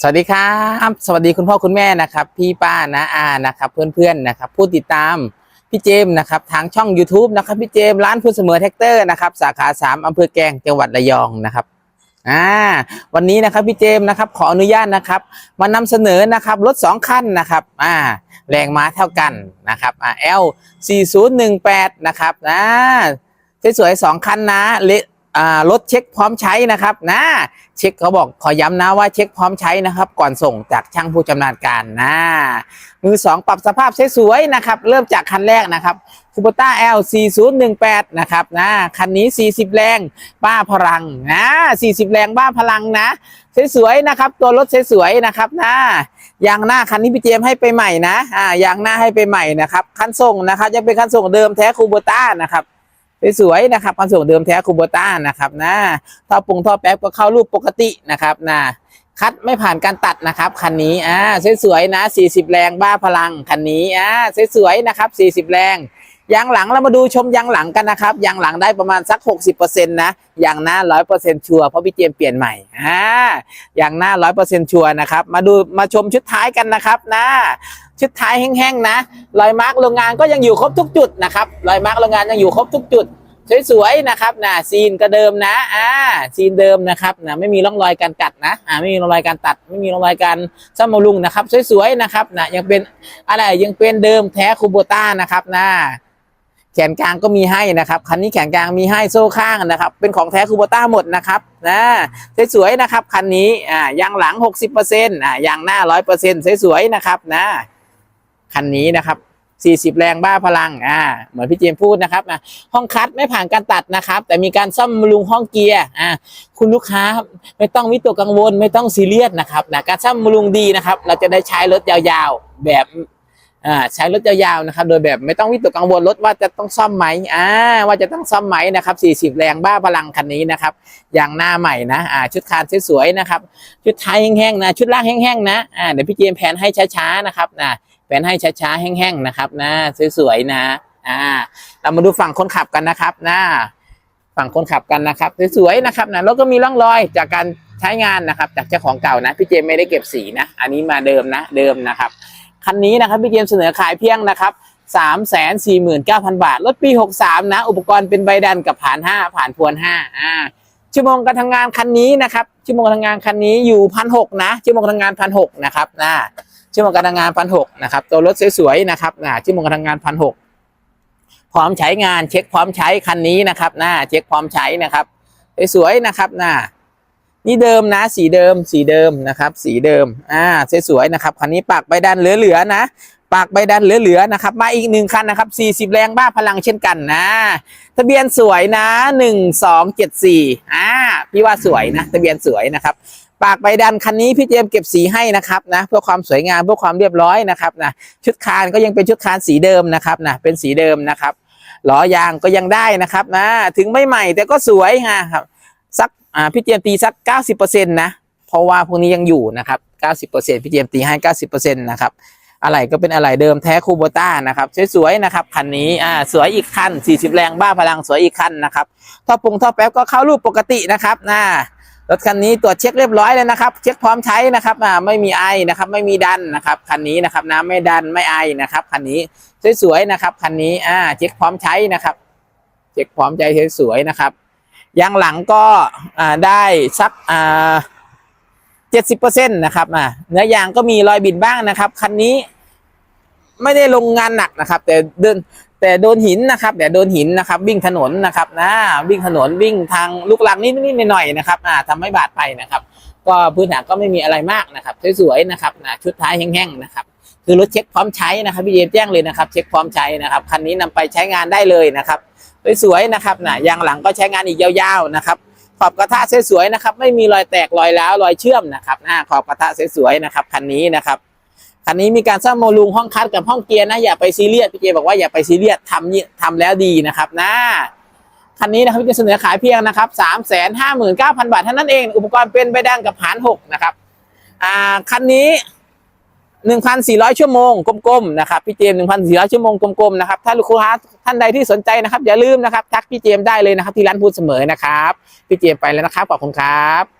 สวัสดีครับสวัสดีคุณพ่อคุณแม่นะครับ พี่ป้านะอานะครับ เพื่อนๆนะครับ ผู้ติดตามพี่เจมส์นะครับทางช่อง YouTube นะครับพี่เจมส์ร้านพูดเสมอแท็กเตอร์นะครับสาขา 3อำเภอแกงจังหวัดระยองนะครับอ่าวันนี้นะครับพี่เจมส์นะครับขออนุญาตนะครับ มานำเสนอนะครับรถสองคันนะครับอ่าแรงม้าเท่ากันนะครับอ่า L 4018นะครับอ่าสวยๆสองคันนะเล รถเช็คพร้อมใช้นะครับนะเช็คเขาบอกขอย้ำนะว่าเช็คพร้อมใช้นะครับ ก่อนส่งจากช่างผู้ชำนาญการนะมือสองปรับสภาพสวยๆนะครับ เริ่มจากคันแรกนะครับคูปต้า L 4018นะครับนะคันนี้ 40 แรงบ้าพลังนะ40 แรงบ้าพลังนะสวยๆนะครับ ตัวรถสวยๆนะครับนะยางหน้าคันนี้พี่เจมให้ไปใหม่นะอ่ายางหน้าให้ไปใหม่นะครับคันส่งนะครับยังเป็นคันส่งเดิมแท้คูโบต้านะครับ สวยๆนะครับคันส่งเดิมแท้คูโบต้านะครับนะท่อปรุงท่อแป๊บก็เข้ารูปปกตินะครับนะคัดไม่ผ่านการตัดนะครับคันนี้อ่าสวยๆนะ 40 แรงบ้าพลังคันนี้อ่าสวยๆนะครับ 40 แรง ยางหลังเรามาดูชมยางหลังกันนะครับยางหลังได้ประมาณสัก 60%นะยางหน้า 100%ชัวร์เพราะพี่เจมเปลี่ยนใหม่อ่ายางหน้า 100%ชัวร์นะครับมาดูมาชมชุดท้ายกันนะครับนะชุดท้ายแห้งๆนะรอยมาร์กโรงงานก็ยังอยู่ครบทุกจุดนะครับรอยมาร์กโรงงานยังอยู่ครบทุกจุดสวยๆนะครับนะซีนก็เดิมนะอ่าซีนเดิมนะครับนะไม่มีร่องรอยการกัดนะอ่าไม่มีร่องรอยการตัด ไม่มีร่องรอยการซ่อมบำรุงนะครับ สวยๆนะครับนะยังเป็นอะไรยังเป็นเดิมแท้คูโบต้านะครับนะ แขนกลางก็มีให้นะครับ คันนี้แขนกลางมีให้โซ่ข้างนะครับ เป็นของแท้คูโบต้าหมดนะครับนะสวยๆนะครับ คันนี้อ่ายางหลัง 60%อ่ายางหน้า 100%สวยๆนะครับนะคันนี้นะครับ40 แรงบ้าพลัง อ่า เหมือนพี่เจมพูดนะครับนะห้องคัดไม่ผ่านการตัดนะครับ แต่มีการซ่อมบำรุงห้องเกียร์ อ่า คุณลูกค้าไม่ต้องวิตกกังวล ไม่ต้องซีเรียสนะครับนะการซ่อมบำรุงดีนะครับ เราจะได้ใช้รถยาวๆ แบบ อ่าใช้รถยาวๆนะครับ โดยแบบไม่ต้องวิตกกังวลรถว่าจะต้องซ่อมไหมอ่าว่าจะต้องซ่อมไหมนะครับ40 แรงบ้าพลังคันนี้นะครับอย่างหน้าใหม่นะอ่าชุดคานสวยๆนะครับชุดท้ายแห้งๆนะชุดล่างแห้งๆนะอ่าเดี๋ยวพี่เจมแผนให้ช้าๆนะครับนะแผนให้ช้าๆแห้งๆนะครับนะสวยๆนะอ่าเรามาดูฝั่งคนขับกันนะครับนะฝั่งคนขับกันนะครับสวยๆนะครับนะรถก็มีร่องรอยจากการใช้งานนะครับ จากเจ้าของเก่านะพี่เจมไม่ได้เก็บสีนะ อันนี้มาเดิมนะเดิมนะครับ คันนี้นะครับพี่เจมส์เสนอขายเพียงนะครับสามแสนสี่หมื่นเก้าพันบาท รถปีหกสามนะ อุปกรณ์เป็นใบดันกับผ่านห้าผ่านพวนห้าอ่าชั่วโมงการทำงานคันนี้นะครับชั่วโมงการทำงานคันนี้อยู่พันหกนะชั่วโมงการทำงานพันหกนะครับนะชั่วโมงการทำงานพันหกนะครับตัวรถสวยๆนะครับนะชั่วโมงการทำงานพันหกพร้อมใช้งานเช็คพร้อมใช้คันนี้นะครับนะเช็คพร้อมใช้นะครับสวยๆนะครับนะ นี่เดิมนะ สีเดิม สีเดิมนะครับ สีเดิม อ่าสวยๆนะครับคันนี้ปากใบดันเหลือๆนะปากใบดันเหลือๆนะครับ มาอีกหนึ่งคันนะครับ 40 แรงบ้าพลังเช่นกันนะ ทะเบียนสวยนะ 1274อ่าพี่ว่าสวยนะ ทะเบียนสวยนะครับ ปากใบดันคันนี้พี่เจมเก็บสีให้นะครับนะเพื่อความสวยงามเพื่อความเรียบร้อยนะครับนะชุดคานก็ยังเป็นชุดคานสีเดิมนะครับนะเป็นสีเดิมนะครับล้อยางก็ยังได้นะครับนะถึงไม่ใหม่แต่ก็สวยฮะครับ สักอ่าพี่เจมส์ตีสัก 90%นะเพราะว่าพวกนี้ยังอยู่นะครับ 90%พี่เจมส์ตีให้ 90%นะครับอะไรก็เป็นอะไรเดิมแท้คูโบต้านะครับสวยๆนะครับคันนี้อ่าสวยอีกคัน 40 แรงบ้าพลังสวยอีกคันนะครับท่อปรุงท่อแป๊บก็เข้ารูปปกตินะครับนะรถคันนี้ตรวจเช็คเรียบร้อยแล้วนะครับ เช็คพร้อมใช้นะครับอ่าไม่มีไอนะครับไม่มีดันนะครับคันนี้นะครับน้ำไม่ดันไม่ไอนะครับคันนี้สวยๆนะครับคันนี้อ่าเช็คพร้อมใช้นะครับ เช็คพร้อมใจสวยๆนะครับ ยางหลังก็ได้สักเจ็ดสิบเปอร์เซ็นต์นะครับเนื้อยางก็มีรอยบิดบ้างนะครับ คันนี้ไม่ได้ลงงานหนักนะครับ แต่เดินแต่โดนหินนะครับแต่โดนหินนะครับ วิ่งถนนนะครับนะวิ่งถนนวิ่งทางลูกลังนิดนิดหน่อยๆนะครับอ่าทำให้บาดไปนะครับ ก็พื้นฐานก็ไม่มีอะไรมากนะครับ สวยๆนะครับนะชุดท้ายแห้งๆนะครับ คือรถเช็คพร้อมใช้นะครับพี่เจมแจ้งเลยนะครับเช็คพร้อมใช้นะครับคันนี้นำไปใช้งานได้เลยนะครับสวยๆนะครับนะยางหลังก็ใช้งานอีกยาวๆนะครับขอบกระทะสวยๆนะครับไม่มีรอยแตกรอยร้าวรอยเชื่อมนะครับนะขอบกระทะสวยๆนะครับคันนี้นะครับคันนี้มีการซ่อมโมลูงห้องคัดกับห้องเกียร์นะอย่าไปซีเรียสพี่เจบอกว่าอย่าไปซีเรียสทำทำแล้วดีนะครับนะคันนี้นะครับพี่จะเสนอขายเพียงนะครับสามแสนห้าหมื่นเก้าพันบาทเท่านั้นเอง อุปกรณ์เป็นใบดันกับผานหกนะครับอ่าคันนี้ 1,400 ชั่วโมงกลมๆนะครับพี่เจมส์1,400 ชั่วโมงกลมๆนะครับถ้าลูกค้าท่านใดที่สนใจนะครับอย่าลืมนะครับทักพี่เจมส์ได้เลยนะครับที่ร้านพูดเสมอนะครับพี่เจมส์ไปแล้วนะครับขอบคุณครับ